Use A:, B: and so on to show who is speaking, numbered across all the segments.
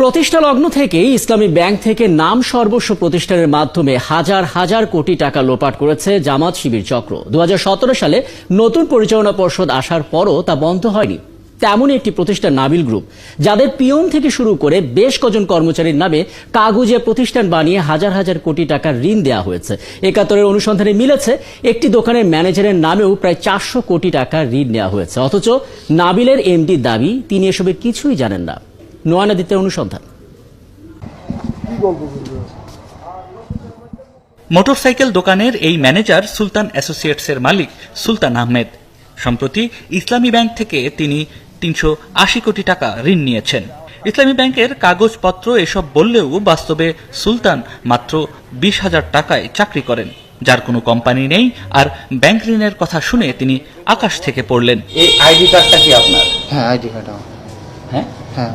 A: প্রতিষ্ঠা লগ্ন থেকেই ইসলামী ব্যাংক থেকে নাম সর্বস্ব প্রতিষ্ঠানের মাধ্যমে হাজার হাজার কোটি টাকা লোপাট করেছে জামাত শিবির চক্র। দু হাজার সতেরো সালে নতুন পরিচালনা পর্ষদ আসার পরও তা বন্ধ হয়নি। তেমনই একটি প্রতিষ্ঠান নাবিল গ্রুপ, যাদের পিয়ন থেকে শুরু করে বেশ কজন কর্মচারীর নামে কাগজে প্রতিষ্ঠান বানিয়ে হাজার হাজার কোটি টাকার ঋণ দেওয়া হয়েছে। একাত্তরের অনুসন্ধানে মিলেছে, একটি দোকানের ম্যানেজারের নামেও প্রায় চারশো কোটি টাকার ঋণ নেওয়া হয়েছে। অথচ নাবিলের এমডি দাবি, তিনি এসবের কিছুই জানেন না। নোয়ানাদিত্যের অনুসন্ধান।
B: মোটরসাইকেল দোকানের এই ম্যানেজার সুলতান অ্যাসোসিয়েটসের মালিক সুলতান আহমেদ। সম্প্রতি ইসলামী ব্যাংক থেকে তিনি তিনশো আশি কোটি টাকা ঋণ নিয়েছেন। ইসলামী ব্যাংকের কাগজপত্র এসব বললেও বাস্তবে সুলতান মাত্র বিশ হাজার টাকায় চাকরি করেন যার কোনো কোম্পানি নেই আর ব্যাংক ঋণের কথা শুনে তিনি আকাশ থেকে পড়লেন।
C: এই আইডি কার্ডটা কি আপনার?
D: হ্যাঁ আইডি কার্ড
C: হ্যাঁ?
D: হ্যাঁ।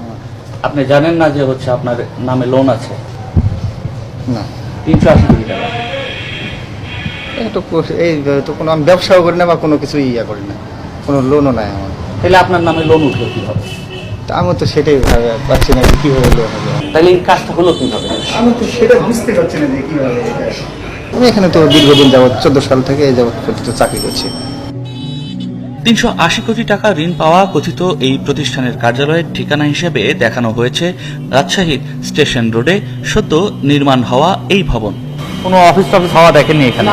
C: আপনি জানেন না যে হচ্ছে আপনার নামে লোন আছে?
D: না।
C: তিনশো আশি কোটি টাকা।
D: এই তো এই তো কোনো আমি ব্যবসাও করি না বা কোনো কিছু ইয়া করি না। কোনো লোনও নাই আমার।
C: তাহলে আপনার নামে লোন উঠল কীভাবে?
D: তা আমি তো সেটাই ভাবে- পাচ্ছি না যে কীভাবে লোন হবে।
C: তাহলে এই কাজটা হলো কীভাবে?
D: আমি তো সেটা বুঝতে পারছি না যে কীভাবে আমি এখানে তো দীর্ঘদিন যাবৎ চোদ্দ সাল থেকে এই যাবৎ পর্যন্ত চাকরি করছি।
B: তিনশো আশি কোটি টাকা ঋণ পাওয়া কথিত এই প্রতিষ্ঠানের কার্যালয়ের ঠিকানা হিসেবে দেখানো হয়েছে রাজশাহীর স্টেশন রোডে সত্য নির্মাণ হওয়া এই ভবন।
C: কোনো অফিস টফিস হওয়া দেখেনি এখানে?